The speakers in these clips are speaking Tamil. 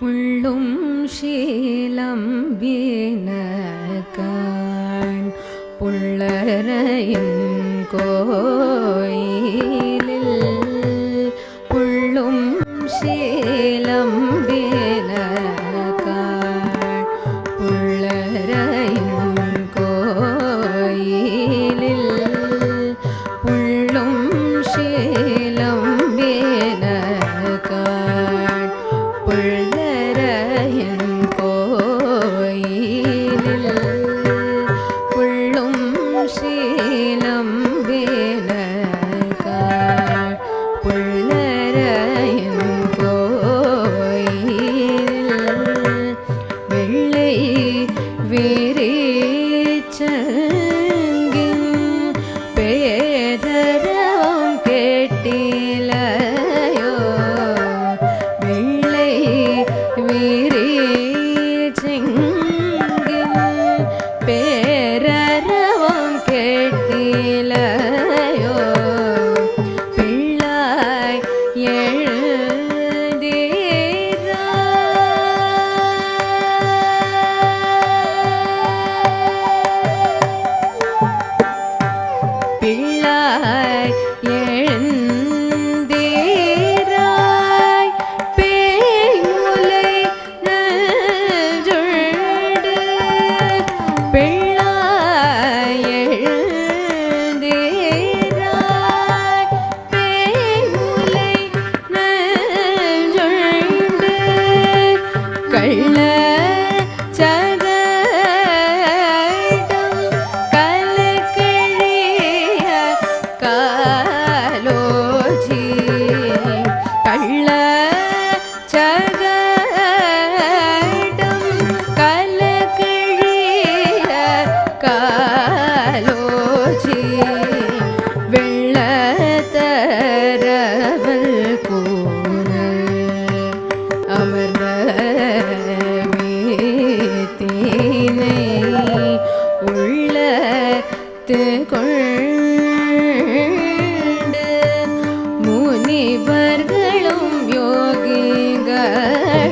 புள்ளும் ஷீலம் வீணகான் புள்ளரையின்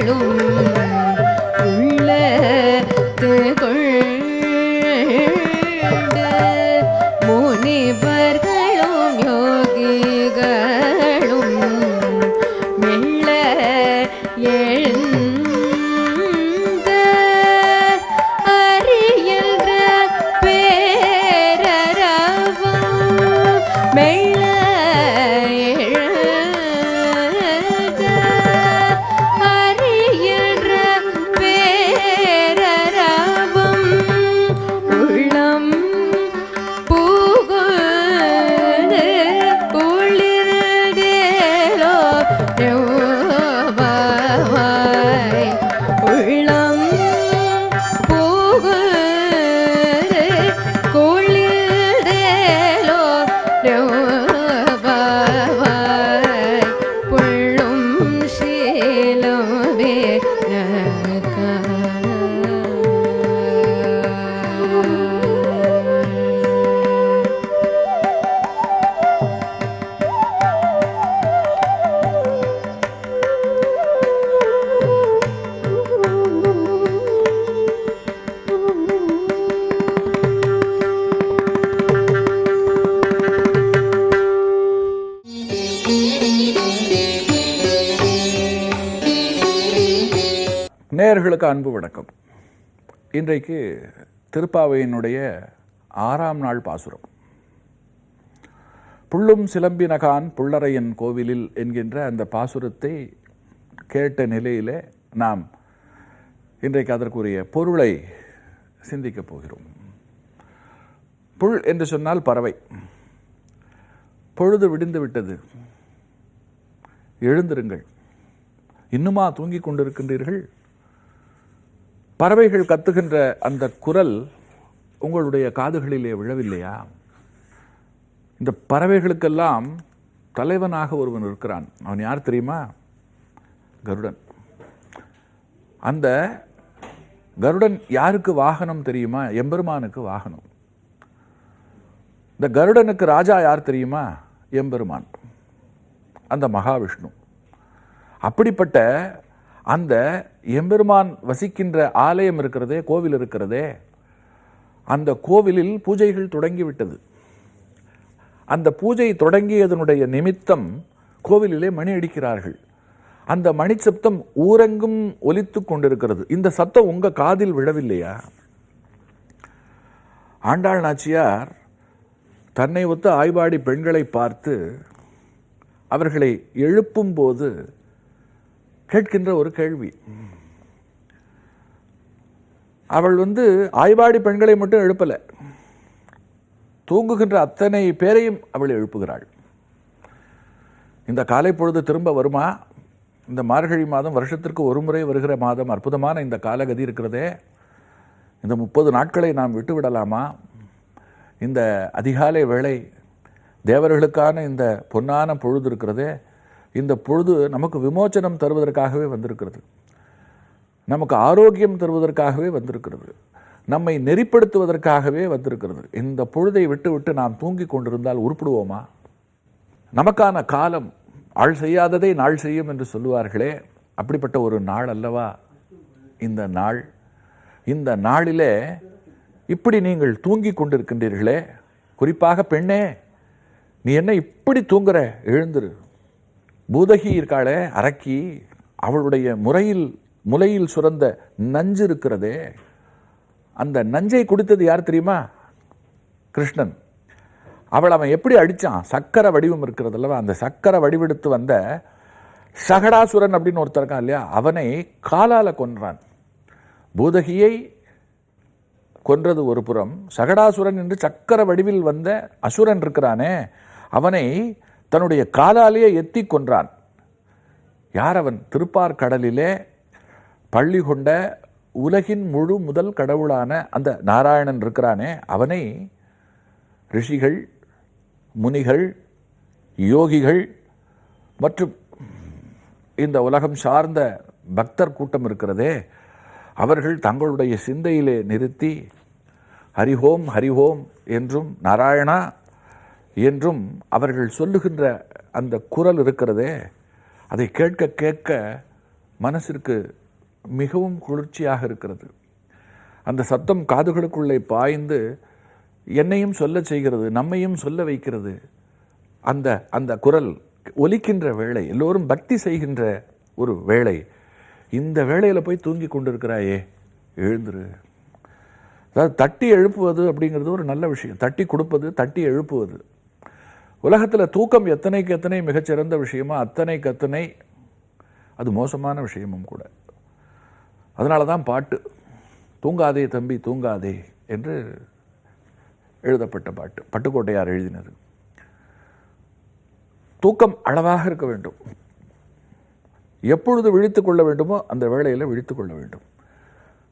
யோகிகளும் இன்றைக்கு திருப்பாவையினுடைய ஆறாம் நாள் பாசுரம். புள்ளும் சிலம்பினகான் புள்ளரையன் கோவிலில் என்கின்ற அந்த பாசுரத்தை கேட்ட நிலையிலே நாம் இன்றைக்கு அதற்குரிய பொருளை சிந்திக்கப் போகிறோம். புல் என்று சொன்னால் பறவை. பொழுது விடிந்து விட்டது. எழுந்திருங்கள். இன்னுமா தூங்கிக் கொண்டிருக்கின்றீர்கள்? பறவைகள் கத்துகின்ற அந்த குரல் உங்களுடைய காதுகளிலே விழவில்லையா? இந்த பறவைகளுக்கெல்லாம் தலைவனாக ஒருவன் இருக்கிறான். அவன் யார் தெரியுமா? கருடன். அந்த கருடன் யாருக்கு வாகனம் தெரியுமா? எம்பெருமானுக்கு வாகனம். இந்த கருடனுக்கு ராஜா யார் தெரியுமா? எம்பெருமான். அந்த மகாவிஷ்ணு. அப்படிப்பட்ட அந்த எம்பெருமான் வசிக்கின்ற ஆலயம் இருக்கிறதே கோவில் இருக்கிறதே அந்த கோவிலில் பூஜைகள் தொடங்கிவிட்டது. அந்த பூஜை தொடங்கியதனுடைய நிமித்தம் கோவிலிலே மணி அடிக்கிறார்கள். அந்த மணி சப்தம் ஊரெங்கும் ஒலித்து கொண்டிருக்கிறது. இந்த சத்தம் உங்கள் காதில் விழவில்லையா? ஆண்டாள் நாச்சியார் தன்னை ஒத்த ஆய்வாடி பெண்களை பார்த்து அவர்களை எழுப்பும் போது கேட்கின்ற ஒரு கேள்வி. அவள் வந்து ஆய்வாடி பெண்களை மட்டும் எழுப்பலை. தூங்குகின்ற அத்தனை பேரையும் அவள் எழுப்புகிறாள். இந்த காலை பொழுது திரும்ப வருமா? இந்த மார்கழி மாதம் வருஷத்திற்கு ஒரு முறை வருகிற மாதம் அற்புதமான இந்த காலகதி இருக்கிறதே. இந்த முப்பது நாட்களை நாம் விட்டு விடலாமா? இந்த அதிகாலை வேளை தேவர்களுக்கான இந்த பொன்னான பொழுது இருக்கிறதே. இந்த பொழுது நமக்கு விமோச்சனம் தருவதற்காகவே வந்திருக்கிறது. நமக்கு ஆரோக்கியம் தருவதற்காகவே வந்திருக்கிறது. நம்மை நெறிப்படுத்துவதற்காகவே வந்திருக்கிறது. இந்த பொழுதை விட்டு விட்டு நாம் தூங்கி கொண்டிருந்தால் உருப்பிடுவோமா? நமக்கான காலம் ஆள் செய்யாததை நாள் செய்யும் என்று சொல்லுவார்களே அப்படிப்பட்ட ஒரு நாள் அல்லவா? இந்த நாள். இந்த நாளிலே இப்படி நீங்கள் தூங்கி கொண்டிருக்கின்றீர்களே. குறிப்பாக பெண்ணே நீ என்ன இப்படி தூங்குற? எழுந்துரு. பூதகி இருக்காளே அரக்கி அவளுடைய முறையில் முலையில் சுரந்த நஞ்சு இருக்கிறதே. அந்த நஞ்சை குடித்தது யார் தெரியுமா? கிருஷ்ணன். அவள் அவன் எப்படி அடிச்சான்? சக்கரை வடிவம் இருக்கிறது அல்லவா? அந்த சக்கரை வடிவெடுத்து வந்த சகடாசுரன் அப்படின்னு ஒருத்தர் இருக்கான் இல்லையா? அவனை காலால் கொன்றான். பூதகியை கொன்றது ஒரு புறம் சகடாசுரன் என்று சக்கர வடிவில் வந்த அசுரன் இருக்கிறானே அவனை தன்னுடைய காலாலேயே எத்தி கொன்றான். யார் அவன்? திருப்பார் கடலிலே பள்ளி கொண்ட உலகின் முழு முதல் கடவுளான அந்த நாராயணன் இருக்கிறானே அவனை ரிஷிகள் முனிகள் யோகிகள் மற்றும் இந்த உலகம் சார்ந்த பக்தர் கூட்டம் இருக்கிறதே அவர்கள் தங்களுடைய சிந்தையிலே நிறுத்தி ஹரிஹோம் ஹரிஹோம் என்றும் நாராயணா என்றும் அவர்கள் சொல்லுகின்ற அந்த குரல் இருக்கிறதே அதை கேட்க கேட்க மனசிற்கு மிகவும் குளிர்ச்சியாக இருக்கிறது. அந்த சத்தம் காதுகளுக்குள்ளே பாய்ந்து என்னையும் சொல்ல செய்கிறது நம்மையும் சொல்ல வைக்கிறது. அந்த அந்த குரல் ஒலிக்கின்ற வேளை எல்லோரும் பக்தி செய்கின்ற ஒரு வேளை. இந்த வேளையில் போய் தூங்கி கொண்டிருக்கிறாயே எழுந்துரு. அதாவது தட்டி எழுப்புவது அப்படிங்கிறது ஒரு நல்ல விஷயம். தட்டி கொடுப்பது தட்டி எழுப்புவது. உலகத்தில் தூக்கம் எத்தனைக்கு எத்தனை மிகச்சிறந்த விஷயமோ அத்தனைக்கு அத்தனை அது மோசமான விஷயமும் கூட. அதனால தான் பாட்டு தூங்காதே தம்பி தூங்காதே என்று எழுதப்பட்ட பாட்டு பட்டுக்கோட்டையார் எழுதினது. தூக்கம் அளவாக இருக்க வேண்டும். எப்பொழுது விழித்து கொள்ள வேண்டுமோ அந்த வேளையில் விழித்து கொள்ள வேண்டும்.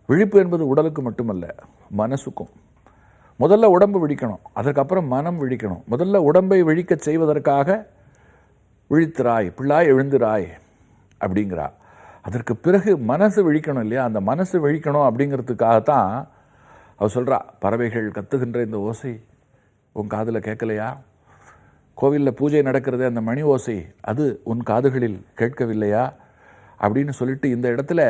விழிப்பு என்பது உடலுக்கு மட்டுமல்ல மனசுக்கும். முதல்ல உடம்பு விழிக்கணும் அதற்கப்புறம் மனம் விழிக்கணும். முதல்ல உடம்பை விழிக்கச் செய்வதற்காக விழித்திராய் பிள்ளாய் எழுந்திராய் அப்படிங்கிறா. அதற்கு பிறகு மனசு விழிக்கணும் இல்லையா? அந்த மனசு விழிக்கணும் அப்படிங்கிறதுக்காகத்தான் அவர் சொல்கிறா பறவைகள் கத்துகின்ற இந்த ஓசை உன் காதில் கேட்கலையா? கோவிலில் பூஜை நடக்கிறது அந்த மணி ஓசை அது உன் காதுகளில் கேட்கவில்லையா? அப்படின்னு சொல்லிட்டு இந்த இடத்துல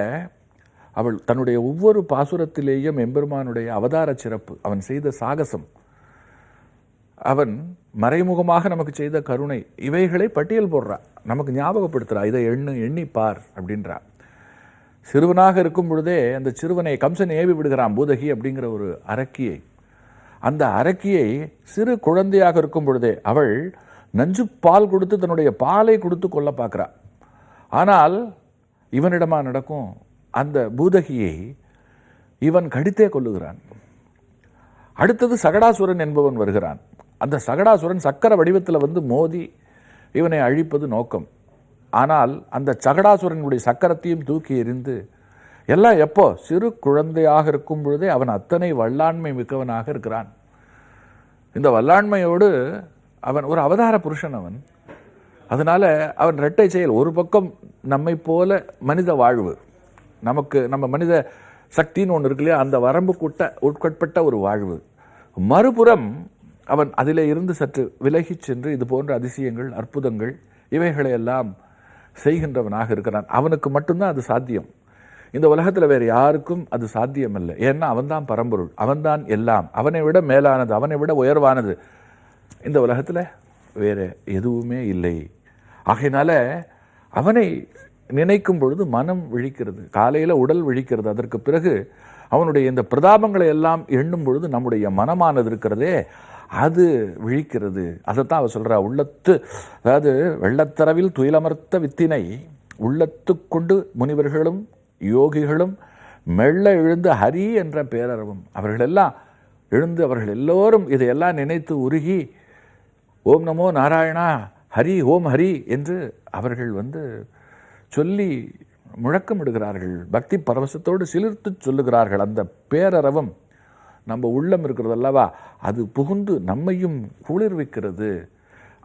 அவள் தன்னுடைய ஒவ்வொரு பாசுரத்திலேயும் எம்பெருமானுடைய அவதார சிறப்பு அவன் செய்த சாகசம். அவன் மறைமுகமாக நமக்கு செய்த கருணை இவைகளை பட்டியல் போடுறா. நமக்கு ஞாபகப்படுத்துகிறா இதை எண்ணு எண்ணி பார் அப்படின்றா. சிறுவனாக இருக்கும் பொழுதே அந்த சிறுவனை கம்சன் ஏவி விடுகிறான் பூதகி அப்படிங்கிற ஒரு அரக்கியை. அந்த அரக்கியை சிறு குழந்தையாக இருக்கும் பொழுதே அவள் நஞ்சு பால் கொடுத்து தன்னுடைய பாலை கொடுத்து கொல்ல பார்க்குறா. ஆனால் இவனிடமா நடக்கும் அந்த பூதகியை இவன் கடித்தே கொல்லுகிறான். அடுத்தது சகடாசுரன் என்பவன் வருகிறான். அந்த சகடாசுரன் சக்கர வடிவத்தில் வந்து மோதி இவனை அழிப்பது நோக்கம். ஆனால் அந்த சகடாசுரனுடைய சக்கரத்தையும் தூக்கி எறிந்து எல்லாம் எப்போ? சிறு குழந்தையாக இருக்கும் பொழுதே அவன் அத்தனை வல்லாண்மை மிக்கவனாக இருக்கிறான். இந்த வல்லாண்மையோடு அவன் ஒரு அவதார புருஷன் அவன். அதனால் அவன் இரட்டை செயல் ஒரு பக்கம் நம்மை போல மனித வாழ்வு. நமக்கு நம்ம மனித சக்தின்னு ஒன்று இருக்கு இல்லையா? அந்த வரம்பு கூட்ட உட்கட்பட்ட ஒரு வாழ்வு. மறுபுறம் அவன் அதிலே இருந்து சற்று விலகிச் சென்று இது போன்ற அதிசயங்கள் அற்புதங்கள் இவைகளையெல்லாம் செய்கின்றவனாக இருக்கிறான். அவனுக்கு மட்டும்தான் அது சாத்தியம். இந்த உலகத்தில் வேறு யாருக்கும் அது சாத்தியமில்லை. ஏன்னா அவன்தான் பரம்பொருள். அவன்தான் எல்லாம். அவனை விட மேலானது அவனை விட உயர்வானது. இந்த உலகத்தில் வேறு எதுவுமே இல்லை. ஆகையினால அவனை நினைக்கும் பொழுது மனம் விழிக்கிறது. காலையில் உடல் விழிக்கிறது. அதற்கு பிறகு அவனுடைய இந்த பிரதாபங்களை எல்லாம் எண்ணும் பொழுது நம்முடைய மனமானது இருக்கிறதே அது விழிக்கிறது. அதைத்தான் அவர் சொல்றா உள்ளத்து அதாவது வெள்ளத்தரவில் துயிலமர்த்த வித்தினை உள்ளத்து கொண்டு முனிவர்களும் யோகிகளும் மெல்ல எழுந்து ஹரி என்ற பேரரவும் அவர்களெல்லாம் எழுந்து அவர்கள் எல்லோரும் இதையெல்லாம் நினைத்து உருகி ஓம் நமோ நாராயணா ஹரி ஓம் ஹரி என்று அவர்கள் வந்து சொல்லி முழக்கமிடுகிறார்கள். பக்தி பரவசத்தோடு சிலிர்த்து சொல்லுகிறார்கள். அந்த பேரரவம் நம்ம உள்ளம் இருக்கிறது அல்லவா? அது புகுந்து நம்மையும் குளிர்விக்கிறது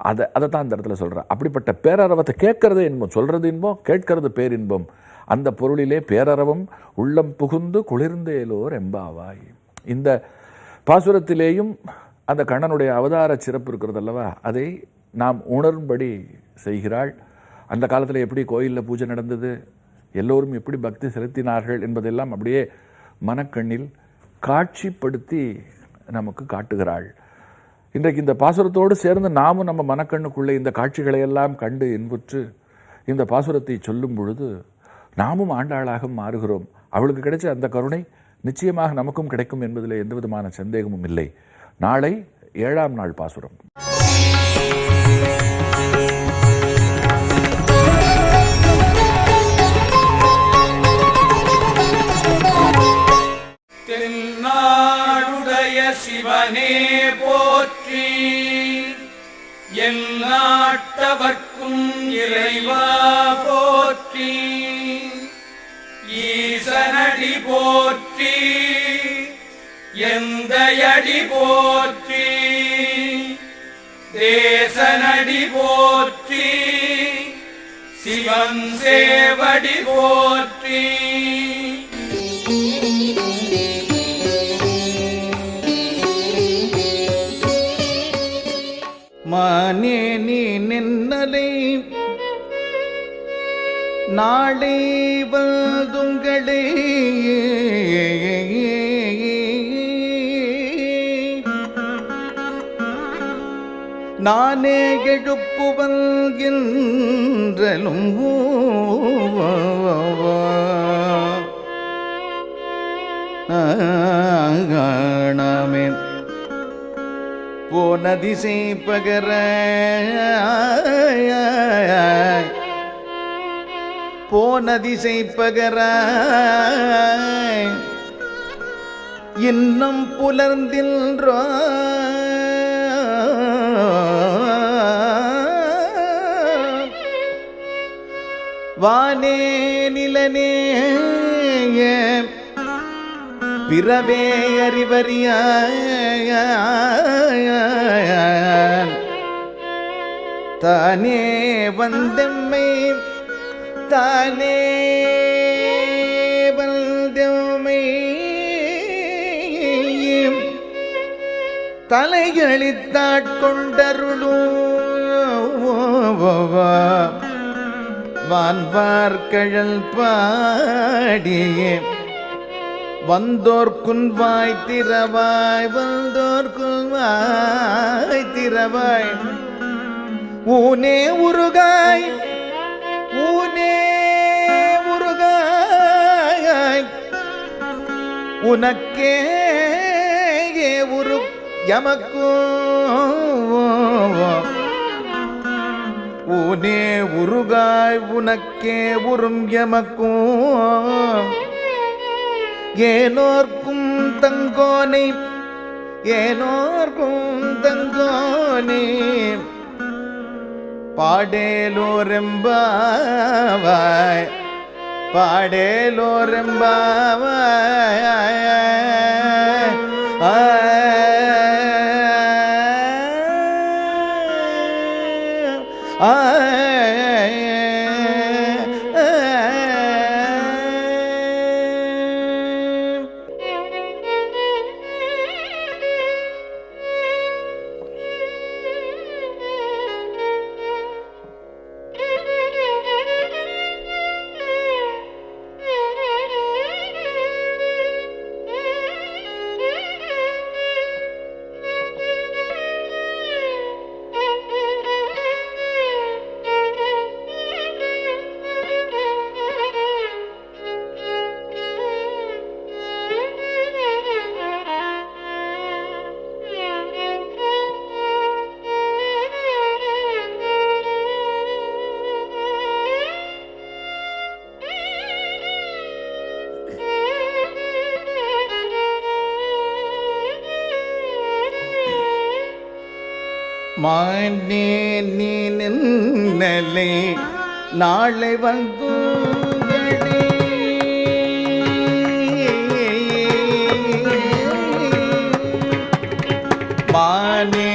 அதை அதை தான் அந்த இடத்துல சொல்கிறேன் அப்படிப்பட்ட பேரறவத்தை கேட்கறது இன்பம். சொல்கிறது இன்பம் கேட்கறது பேரின்பம். அந்த பொருளிலே பேரரவம் உள்ளம் புகுந்து குளிர்ந்தேலோர் எம்பாவாய். இந்த பாசுரத்திலேயும் அந்த கண்ணனுடைய அவதார சிறப்பு இருக்கிறது அல்லவா? அதை நாம் உணரும்படி செய்கிறாள். அந்த காலத்தில் எப்படி கோயிலில் பூஜை நடந்தது? எல்லோரும் எப்படி பக்தி செலுத்தினார்கள் என்பதெல்லாம் அப்படியே மனக்கண்ணில் காட்சிப்படுத்தி நமக்கு காட்டுகிறாள். இன்றைக்கு இந்த பாசுரத்தோடு சேர்ந்து நாமும் நம்ம மனக்கண்ணுக்குள்ளே இந்த காட்சிகளை எல்லாம் கண்டு இன்புற்று இந்த பாசுரத்தை சொல்லும் பொழுது நாமும் ஆண்டாளாக மாறுகிறோம். அவளுக்கு கிடைச்ச அந்த கருணை நிச்சயமாக நமக்கும் கிடைக்கும் என்பதில் எந்த விதமான சந்தேகமும் இல்லை. நாளை ஏழாம் நாள் பாசுரம். சிவனே போற்றி. எல்லாட்டவர்க்கும் இறைவா போற்றி. ஈசனடி போற்றி. எந்தையடி போற்றி. தேசனடி போற்றி. சிவன் சேவடி போற்றி. மானே நீ நின்னலை நாளை வல்துங்களே நானே எழுப்புவல் ஆகணமே நாமே போன பகர. போன திசை பகர. இன்னும் புலர்ந்தின்றோ. வானே நிலனே பிறவே அறிவறியான் தானே வந்தம்மை தானே வந்தம்மை தலையளித்தாட்கொண்டருளும் வான்பார்கழல் பாடியே வந்தோர்க்குன் வாய் திறவாய் வந்தோர்க்குன் வாய் திறவாய். ஊனே உருகாய் ஊனே உருகாய். உனக்கே உரு எமக்கும் ஊனே உருகாய் உனக்கே உறும் எமக்கும் ஏனோர்க்கும் தங்கோனை ஏனோர்க்கும் தங்கோனே பாடேலோரெம்பாவாய் பாடேலோரெம்பாவாய் ஆ மானே நீ நின்னலே நாளை வந்து மானே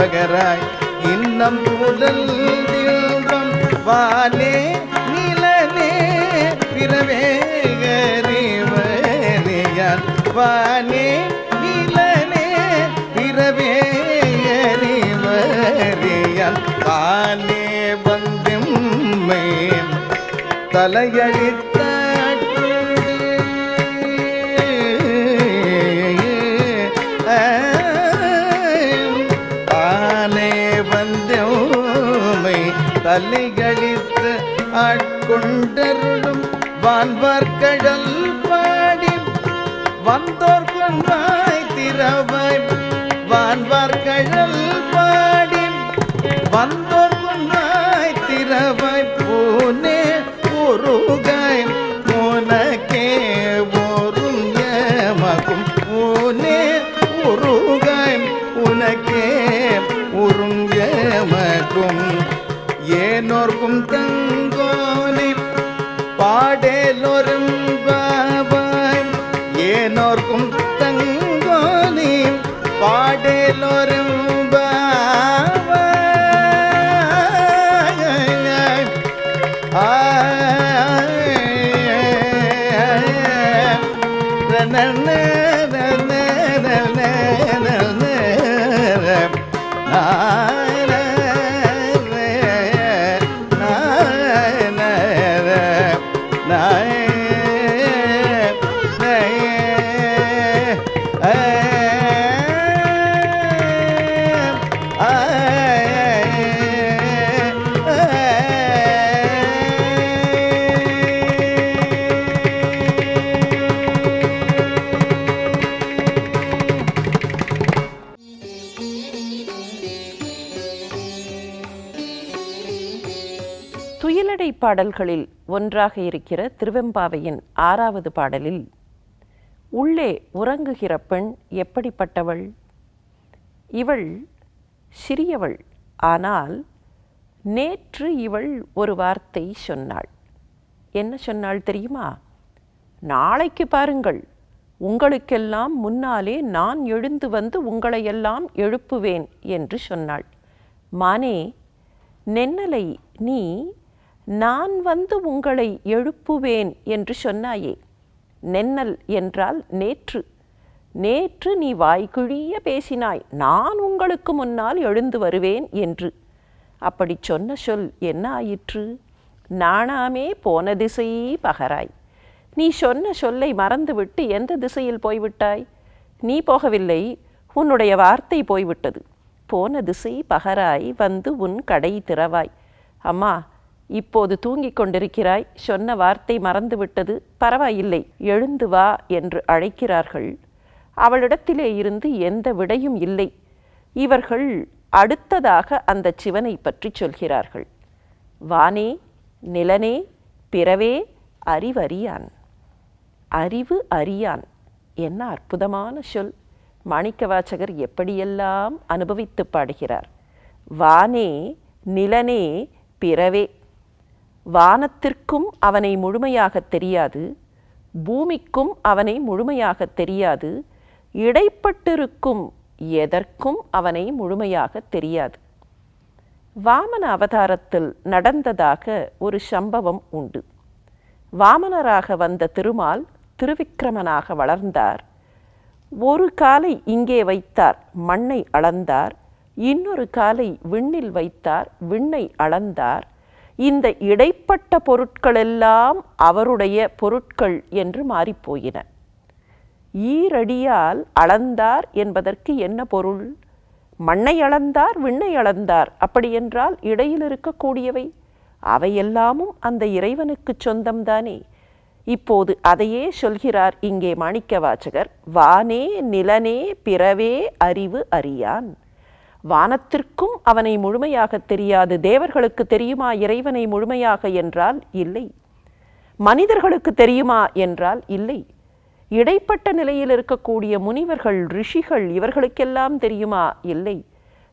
கற்பகராய் இன்னம் முதல் தில்வம் வானே நிலனே பிறவேகறிவறியான் வானே நிலனே பிறவேகறிவறியான் தானே வந்தெம்மை தலையழித்த வந்தோமை தலைகளித்து ஆட்கொண்டருளும் வான்வார்கடல் பாடி வந்தோர் கொன்றாய் திறவாய் வான்வார்கடல் பாடி வந்தோர் பாடல்களில் ஒன்றாக இருக்கிற திருவெம்பாவையின் ஆறாவது பாடலில் உள்ளே உறங்குகிற பெண் எப்படிப்பட்டவள்? இவள் சிறியவள் ஆனால் நேற்று இவள் ஒரு வார்த்தை சொன்னாள். என்ன சொன்னாள் தெரியுமா? நாளைக்கு பாருங்கள் உங்களுக்கெல்லாம் முன்னாலே நான் எழுந்து வந்து உங்களையெல்லாம் எழுப்புவேன் என்று சொன்னாள். மானே நென்னலை நீ நான் வந்து உங்களை எழுப்புவேன் என்று சொன்னாயே. நென்னல் என்றால் நேற்று. நேற்று நீ வாய்க்குழிய பேசினாய். நான் உங்களுக்கு முன்னால் எழுந்து வருவேன் என்று. அப்படி சொன்ன சொல் என்ன ஆயிற்று நானாமே போன திசை பகராய். நீ சொன்ன சொல்லை மறந்துவிட்டு எந்த திசையில் போய்விட்டாய்? நீ போகவில்லை உன்னுடைய வார்த்தை போய்விட்டது. போன திசை பகராய் வந்து உன் கடை திறவாய். அம்மா இப்போது தூங்கிக் கொண்டிருக்கிறாய். சொன்ன வார்த்தை மறந்துவிட்டது. பரவாயில்லை. எழுந்து வா என்று அழைக்கிறார்கள். அவளிடத்திலே இருந்து எந்த விடையும் இல்லை. இவர்கள் அடுத்ததாக அந்த சிவனை பற்றி சொல்கிறார்கள். வானே நிலனே பிறவே அறிவறியான். அறிவு அறியான். என்ன அற்புதமான சொல். மாணிக்கவாச்சகர் எப்படியெல்லாம் அனுபவித்து பாடுகிறார். வானே நிலனே பிறவே. வானத்திற்கும் அவனை முழுமையாக தெரியாது பூமிக்கும் அவனை முழுமையாக தெரியாது இடைப்பட்டிருக்கும் எதற்கும் அவனை முழுமையாக தெரியாது. வாமன அவதாரத்தில் நடந்ததாக ஒரு சம்பவம் உண்டு. வாமனராக வந்த திருமால் திருவிக்கிரமனாக வளர்ந்தார். ஒரு காலை இங்கே வைத்தார் மண்ணை அளந்தார் இன்னொரு காலை விண்ணில் வைத்தார் விண்ணை அளந்தார் இந்த இடைப்பட்ட பொருட்களெல்லாம் அவருடைய பொருட்கள் என்று மாறிப்போயின. ஈரடியால் அளந்தார் என்பதற்கு என்ன பொருள்? மண்ணை அளந்தார் விண்ணை அளந்தார் அப்படியென்றால் இடையில் இருக்கக்கூடியவை. அவையெல்லாமும் அந்த இறைவனுக்கு சொந்தம்தானே. இப்போது அதையே சொல்கிறார் இங்கே மாணிக்க வாசகர் வானே நிலனே பிறவே அறிவு அறியான். வானத்திற்கும் அவனை முழுமையாக தெரியாது தேவர்களுக்கு தெரியுமா இறைவனை முழுமையாக என்றால் இல்லை. மனிதர்களுக்கு தெரியுமா என்றால் இல்லை. இடைப்பட்ட நிலையில் இருக்கக்கூடிய முனிவர்கள் ரிஷிகள் இவர்களுக்கெல்லாம் தெரியுமா? இல்லை.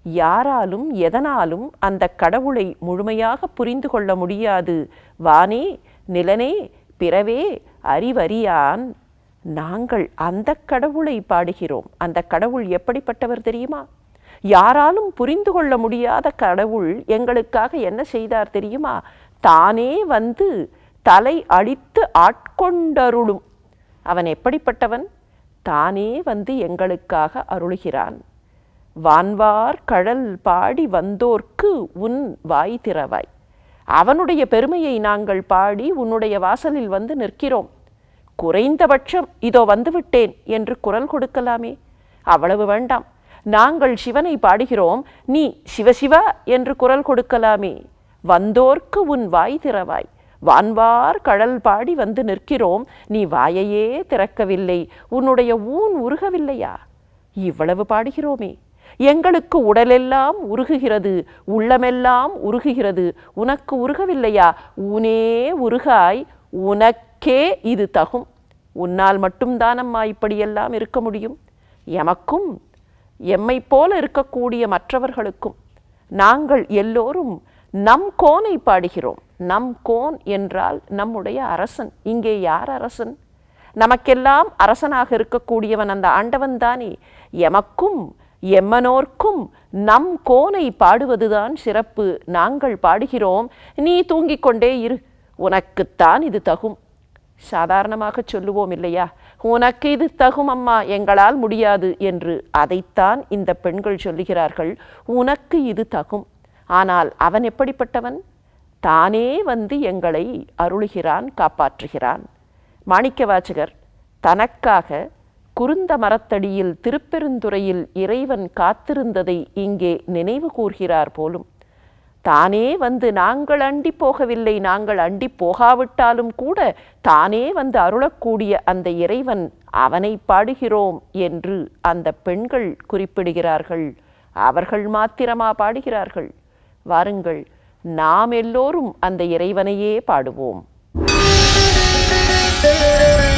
யாராலும் எதனாலும் அந்த கடவுளை முழுமையாக புரிந்து கொள்ள முடியாது. வானே நிலனே பிறவே அறிவறியான். நாங்கள் அந்த கடவுளை பாடுகிறோம். அந்த கடவுள் எப்படிப்பட்டவர் தெரியுமா? யாராலும் புரிந்து கொள்ள முடியாத கடவுள் எங்களுக்காக என்ன செய்தார் தெரியுமா? தானே வந்து தலை அழித்து ஆட்கொண்டருளும். அவன் எப்படிப்பட்டவன்? தானே வந்து எங்களுக்காக அருளுகிறான். வான்வார் கடல் பாடி வந்தோர்க்கு உன் வாய் திறவாய். அவனுடைய பெருமையை நாங்கள் பாடி உன்னுடைய வாசலில் வந்து நிற்கிறோம். குறைந்தபட்சம் இதோ வந்துவிட்டேன் என்று குரல் கொடுக்கலாமே. அவ்வளவு வேண்டாம். நாங்கள் சிவனை பாடுகிறோம் நீ சிவசிவா என்று குரல் கொடுக்கலாமே. வந்தோர்க்கு உன் வாய் திறவாய். வான்வார் கடல் பாடி வந்து நிற்கிறோம் நீ வாயையே திறக்கவில்லை உன்னுடைய ஊன் உருகவில்லையா? இவ்வளவு பாடுகிறோமே. எங்களுக்கு உடலெல்லாம் உருகுகிறது உள்ளமெல்லாம் உருகுகிறது உனக்கு உருகவில்லையா? ஊனே உருகாய் உனக்கே இது தகும். உன்னால் மட்டும்தானம்மா இப்படியெல்லாம் இருக்க முடியும்? எமக்கும் எம்மை போல இருக்கக்கூடிய மற்றவர்களுக்கும் நாங்கள் எல்லோரும் நம் கோனை பாடுகிறோம். நம் கோன் என்றால் நம்முடைய அரசன். இங்கே யார் அரசன்? நமக்கெல்லாம் அரசனாக இருக்கக்கூடியவன் அந்த ஆண்டவன் தானே. எமக்கும் எம்மனோர்க்கும் நம் கோனை பாடுவதுதான் சிறப்பு. நாங்கள் பாடுகிறோம். நீ தூங்கிக் கொண்டே இரு. உனக்குத்தான் இது தகும். சாதாரணமாக சொல்லுவோம் இல்லையா? உனக்கு இது தகும் அம்மா? எங்களால் முடியாது என்று அதைத்தான் இந்த பெண்கள் சொல்லுகிறார்கள். உனக்கு இது தகும். ஆனால் அவன் எப்படிப்பட்டவன்? தானே வந்து எங்களை அருளுகிறான் காப்பாற்றுகிறான். மாணிக்கவாச்சகர் தனக்காக குருந்த மரத்தடியில் திருப்பெருந்துறையில் இறைவன் காத்திருந்ததை இங்கே நினைவு கூர்கிறார் போலும். தானே வந்து நாங்கள் அண்டி போகவில்லை நாங்கள் அண்டி போகாவிட்டாலும் கூட தானே வந்து அருளக்கூடிய அந்த இறைவன் அவனை பாடுகிறோம் என்று அந்த பெண்கள் குறிப்பிடுகிறார்கள் அவர்கள் மாத்திரமா பாடுகிறார்கள் வாருங்கள் நாம் எல்லோரும் அந்த இறைவனையே பாடுவோம் Thank you.